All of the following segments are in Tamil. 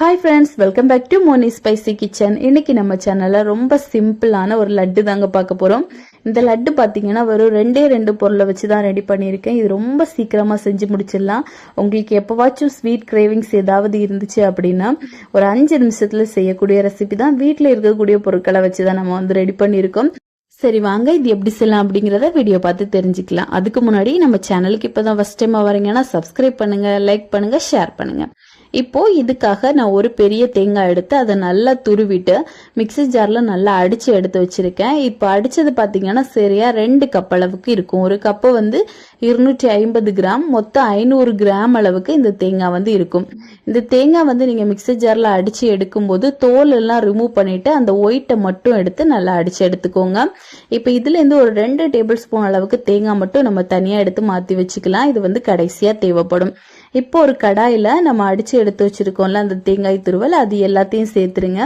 Hi friends welcome back to Moni spicy kitchen இன்னைக்கு நம்ம சேனலில் ரொம்ப சிம்பிளான ஒரு லட்டு தாங்க பார்க்க போகிறோம் இந்த லட்டு பார்த்தீங்கன்னா வெறும் ரெண்டே ரெண்டு பொருளை வச்சு தான் ரெடி பண்ணியிருக்கேன். இது ரொம்ப சீக்கிரமாக செஞ்சு முடிச்சிடலாம். உங்களுக்கு எப்போவாச்சும் ஸ்வீட் கிரேவிங்ஸ் ஏதாவது இருந்துச்சு அப்படின்னா ஒரு அஞ்சு நிமிஷத்தில் செய்யக்கூடிய ரெசிபி தான் வீட்டில் இருக்கக்கூடிய பொருட்களை வச்சு தான் நம்ம வந்து ரெடி பண்ணியிருக்கோம். சரி வாங்க இது எப்படி செய்யலாம் அப்படிங்கிறத வீடியோ பார்த்து தெரிஞ்சுக்கலாம். அதுக்கு முன்னாடி நம்ம சேனலுக்கு இப்போ தான் ஃபஸ்ட் டைம் வரீங்கன்னா சப்ஸ்கிரைப் பண்ணுங்க லைக் பண்ணுங்க ஷேர் பண்ணுங்க. இப்போ இதுக்காக நான் ஒரு பெரிய தேங்காய் எடுத்து அதை நல்லா துருவிட்டு மிக்ஸி ஜாரில் நல்லா அடித்து எடுத்து வச்சுருக்கேன். இப்போ அடித்தது பார்த்தீங்கன்னா சரியாக ரெண்டு கப் அளவுக்கு இருக்கும். ஒரு கப்பு வந்து இருநூற்றி ஐம்பது கிராம் மொத்தம் ஐநூறு கிராம் அளவுக்கு இந்த தேங்காய் வந்து இருக்கும். இந்த தேங்காய் வந்து நீங்கள் மிக்ஸி ஜாரில் அடித்து எடுக்கும்போது தோல் எல்லாம் ரிமூவ் பண்ணிவிட்டு அந்த ஒயிட்டை மட்டும் எடுத்து நல்லா அடித்து எடுத்துக்கோங்க. இப்போ இதுலேருந்து ஒரு ரெண்டு டேபிள் ஸ்பூன் அளவுக்கு தேங்காய் மட்டும் நம்ம தனியாக எடுத்து மாற்றி வச்சுக்கலாம். இது வந்து கடைசியாக தேவைப்படும். இப்போ ஒரு கடாயில் நம்ம அடித்து எடுத்து வச்சுருக்கோம்ல அந்த தேங்காய் துருவல் அது எல்லாத்தையும் சேர்த்துருங்க.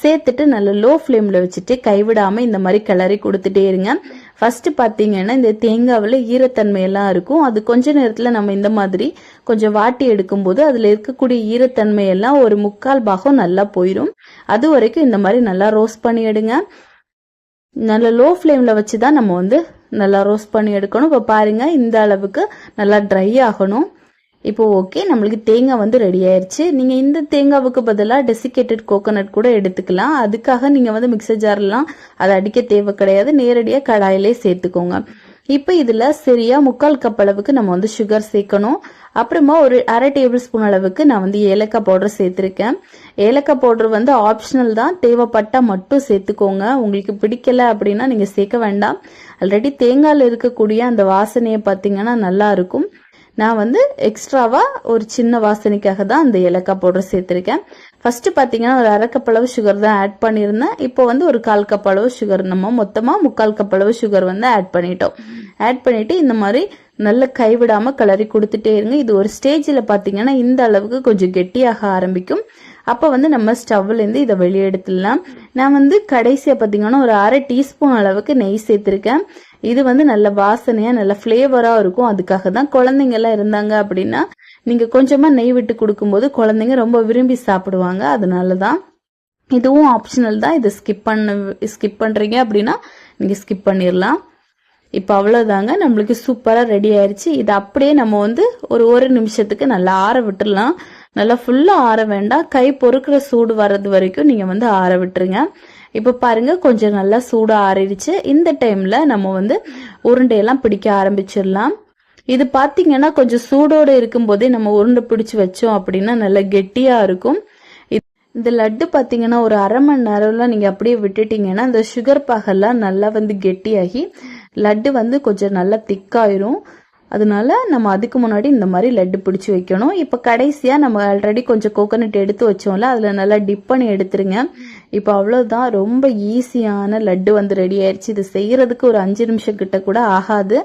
சேர்த்துட்டு நல்லா லோ ஃப்ளேமில் வச்சுட்டு கைவிடாமல் இந்த மாதிரி கிளறி கொடுத்துட்டே இருங்க. ஃபஸ்ட்டு பார்த்தீங்கன்னா இந்த தேங்காவில் ஈரத்தன்மையெல்லாம் இருக்கும். அது கொஞ்ச நேரத்தில் நம்ம இந்த மாதிரி கொஞ்சம் வாட்டி எடுக்கும்போது அதில் இருக்கக்கூடிய ஈரத்தன்மையெல்லாம் ஒரு முக்கால் பாகம் நல்லா போயிடும் அது வரைக்கும் இந்த மாதிரி நல்லா ரோஸ்ட் பண்ணி எடுங்க. நல்லா லோ ஃப்ளேமில் வச்சு தான் நம்ம வந்து நல்லா ரோஸ்ட் பண்ணி எடுக்கணும். இப்போ பாருங்கள் இந்த அளவுக்கு நல்லா ட்ரை ஆகணும். இப்போ ஓகே நம்மளுக்கு தேங்காய் வந்து ரெடி ஆயிடுச்சு நீங்கள் இந்த தேங்காவுக்கு பதிலாக டெசிகேட்டட் கோகோனட் கூட எடுத்துக்கலாம். அதுக்காக நீங்கள் வந்து மிக்சர் ஜார்லாம் அதை அடிக்க தேவை கிடையாது. நேரடியாக கடாயிலே சேர்த்துக்கோங்க. இப்போ இதில் சரியா முக்கால் கப் அளவுக்கு நம்ம வந்து சுகர் சேர்க்கணும். அப்புறமா ஒரு அரை டேபிள் ஸ்பூன் அளவுக்கு நான் வந்து ஏலக்காய் பவுடர் சேர்த்துருக்கேன். ஏலக்காய் பவுடர் வந்து ஆப்ஷனல் தான். தேவைப்பட்டால் மட்டும் சேர்த்துக்கோங்க. உங்களுக்கு பிடிக்கல அப்படின்னா நீங்கள் சேர்க்க வேண்டாம். ஆல்ரெடி தேங்காயில் இருக்கக்கூடிய அந்த வாசனையை பார்த்தீங்கன்னா நல்லா இருக்கும். நான் வந்து எக்ஸ்ட்ராவாக ஒரு சின்ன வாசனைக்காக தான் அந்த ஏலக்காய் பவுடர் சேர்த்துருக்கேன். ஃபஸ்ட்டு பார்த்தீங்கன்னா ஒரு அரை கப் அளவு சுகர் தான் ஆட் பண்ணியிருந்தேன். இப்போ வந்து ஒரு கால் கப் அளவு சுகர் நம்ம மொத்தமாக முக்கால் கப் அளவு சுகர் வந்து ஆட் பண்ணிட்டோம். ஆட் பண்ணிட்டு இந்த மாதிரி நல்ல கைவிடாமல் கலரி கொடுத்துட்டே இருங்க. இது ஒரு ஸ்டேஜில் பார்த்தீங்கன்னா இந்த அளவுக்கு கொஞ்சம் கெட்டியாக ஆரம்பிக்கும். அப்போ வந்து நம்ம ஸ்டவ்லேருந்து இதை வெளியே எடுத்துடலாம். நான் வந்து கடைசியாக பார்த்தீங்கன்னா ஒரு அரை டீஸ்பூன் அளவுக்கு நெய் சேர்த்துருக்கேன். இது வந்து நல்ல வாசனையாக நல்ல ஃப்ளேவராக இருக்கும். அதுக்காக தான் குழந்தைங்கெல்லாம் இருந்தாங்க அப்படின்னா நீங்கள் கொஞ்சமாக நெய் விட்டு கொடுக்கும்போது குழந்தைங்க ரொம்ப விரும்பி சாப்பிடுவாங்க. அதனால தான் இதுவும் ஆப்ஷனல் தான். இதை ஸ்கிப் பண்ண ஸ்கிப் பண்ணுறீங்க அப்படின்னா நீங்கள் ஸ்கிப் பண்ணிடலாம். இப்போ அவ்வளோதாங்க நம்மளுக்கு சூப்பராக ரெடி ஆயிடுச்சு இதை அப்படியே நம்ம வந்து ஒரு ஒரு நிமிஷத்துக்கு நல்லா ஆற விட்டுடலாம். நல்லா ஃபுல்லாக ஆற வேண்டாம். கை பொறுக்கிற சூடு வர்றது வரைக்கும் நீங்கள் வந்து ஆற விட்டுருங்க. இப்போ பாருங்க கொஞ்சம் நல்லா சூடாக ஆறிடுச்சு. இந்த டைமில் நம்ம வந்து உருண்டையெல்லாம் பிடிக்க ஆரம்பிச்சிடலாம். இது பார்த்தீங்கன்னா கொஞ்சம் சூடோடு இருக்கும்போதே நம்ம உருண்டை பிடிச்சி வச்சோம் அப்படின்னா நல்லா கெட்டியாக இருக்கும். இந்த லட்டு பார்த்தீங்கன்னா ஒரு அரை மணி நேரம்லாம் நீங்கள் அப்படியே விட்டுட்டீங்கன்னா இந்த சுகர் பாகெல்லாம் நல்லா வந்து கெட்டியாகி லட்டு வந்து கொஞ்சம் நல்லா திக்காயிரும் அதனால நம்ம அதுக்கு முன்னாடி இந்த மாதிரி லட்டு பிடிச்சி வைக்கணும். இப்போ கடைசியாக நம்ம ஆல்ரெடி கொஞ்சம் கோகோனட் எடுத்து வச்சோம்ல அதில் நல்லா டிப் பண்ணி எடுத்துருங்க. இப்போ அவ்வளோதான் ரொம்ப ஈஸியான லட்டு வந்து ரெடி ஆயிடுச்சு. இது செய்யறதுக்கு ஒரு அஞ்சு நிமிஷம் கிட்ட கூட ஆகாது.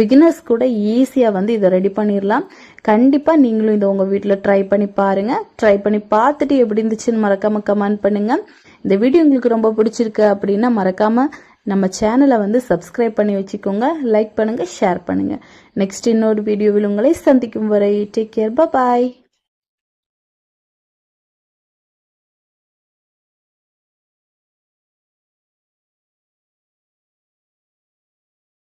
பிகினர்ஸ் கூட ஈஸியாக வந்து இதை ரெடி பண்ணிடலாம். கண்டிப்பாக நீங்களும் இதை உங்கள் வீட்டில் ட்ரை பண்ணி பாருங்கள் ட்ரை பண்ணி பார்த்துட்டு எப்படி இருந்துச்சுன்னு மறக்காமல் கமெண்ட் பண்ணுங்கள் இந்த வீடியோ உங்களுக்கு ரொம்ப பிடிச்சிருக்கு அப்படின்னா மறக்காமல் நம்ம சேனலை வந்து சப்ஸ்கிரைப் பண்ணி வச்சுக்கோங்க லைக் பண்ணுங்கள் ஷேர் பண்ணுங்கள் நெக்ஸ்ட் இன்னொரு வீடியோவில் உங்களை சந்திக்கும் வரை டேக் கேர் பாய்